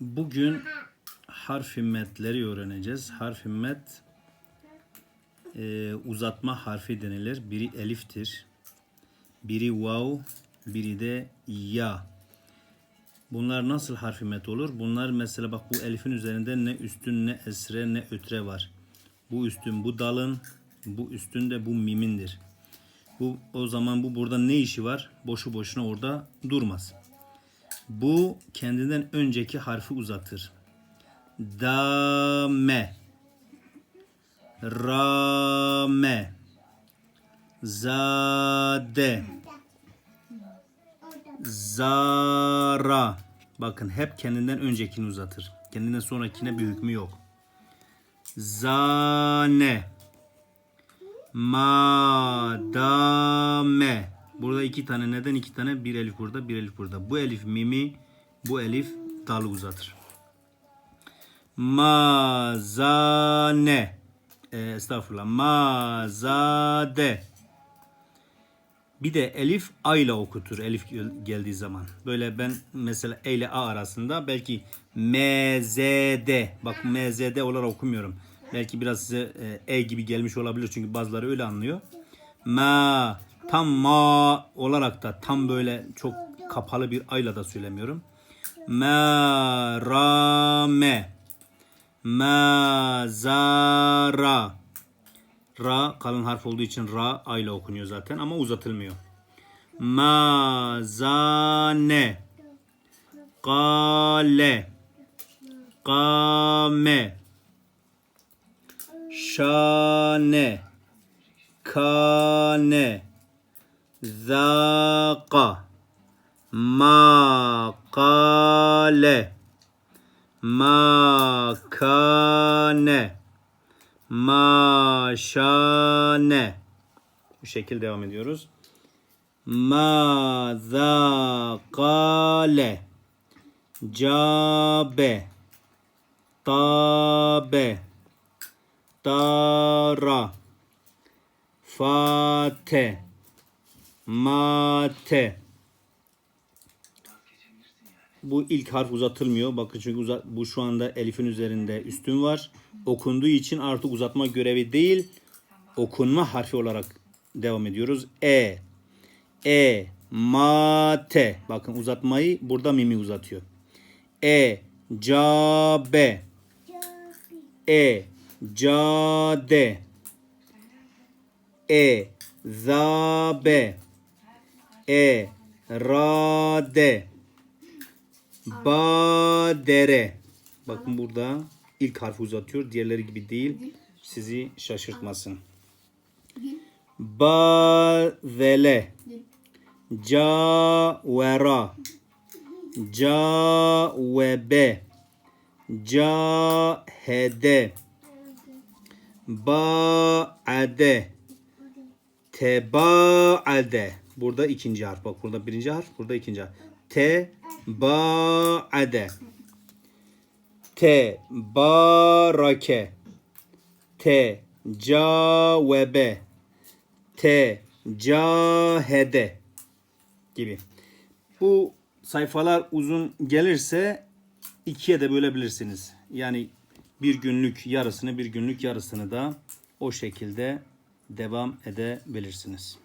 Bugün harf himmetleri öğreneceğiz. Harf himmet e, uzatma harfi denilir. Biri eliftir. Biri vav, biri de ya. Bunlar nasıl harf himmet olur? Bunlar mesela bak bu elifin üzerinde ne üstün ne esre ne ötre var. Bu üstün bu dalın, bu üstün de bu mimindir. Bu o zaman bu burada ne işi var? Boşu boşuna orada durmaz. Bu kendinden önceki harfi uzatır. Dame. Rame. Zade. Zara. Bakın hep kendinden öncekini uzatır. Kendinden sonrakine bir hükmü yok. Zane. Madame. Burada iki tane neden iki tane? Bir elif burada, bir elif burada. Bu elif mimi, bu elif dalı uzatır. Mazane. E, estağfurullah. Mazade. Bir de elif a ile okutur elif gel- geldiği zaman. Böyle ben mesela e ile a arasında belki mzd bak mzd olarak okumuyorum. Belki biraz size e, e gibi gelmiş olabilir çünkü bazıları öyle anlıyor. Ma tam ma olarak da tam böyle çok kapalı bir ayla da söylemiyorum. Ma rame Mazara Ra. Kalın harf olduğu için ra a ile okunuyor zaten ama uzatılmıyor. Mazane Kale Kame Şane Kane Zaka Makale Makane Maşane Bu şekilde devam ediyoruz. Mazakale Cabe Tabe Tara Fate Mate bu ilk harf uzatılmıyor. Bakın çünkü uza- bu şu anda elifin üzerinde üstün var. Okunduğu için artık uzatma görevi değil, okunma harfi olarak devam ediyoruz. E, e, mate. Bakın uzatmayı burada mimi uzatıyor. E, cabe. E, cade. E, zabe. E, rade. Badere. Bakın burada ilk harfi uzatıyor. Diğerleri gibi değil. Sizi şaşırtmasın. Bazele. Cavera. Cavebe. Cahede. Ba'ade. Tebaade. Burada ikinci harf. Bak burada birinci harf. Burada ikinci harf. Tebaade. Te barake. Te cavebe. Te cahede. Gibi. Bu sayfalar uzun gelirse ikiye de bölebilirsiniz. Yani bir günlük yarısını bir günlük yarısını da o şekilde devam edebilirsiniz.